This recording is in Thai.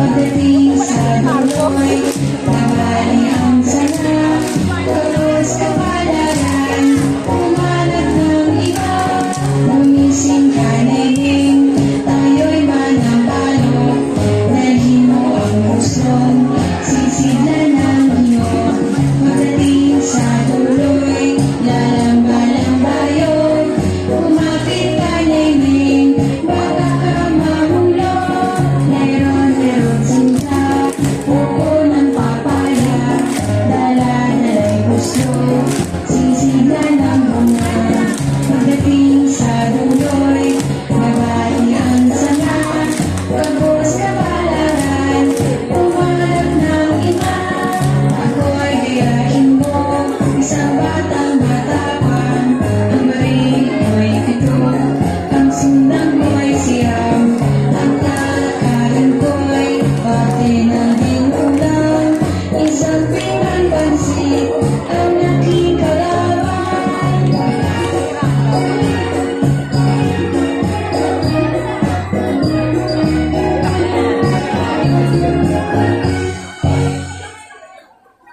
of the things I know.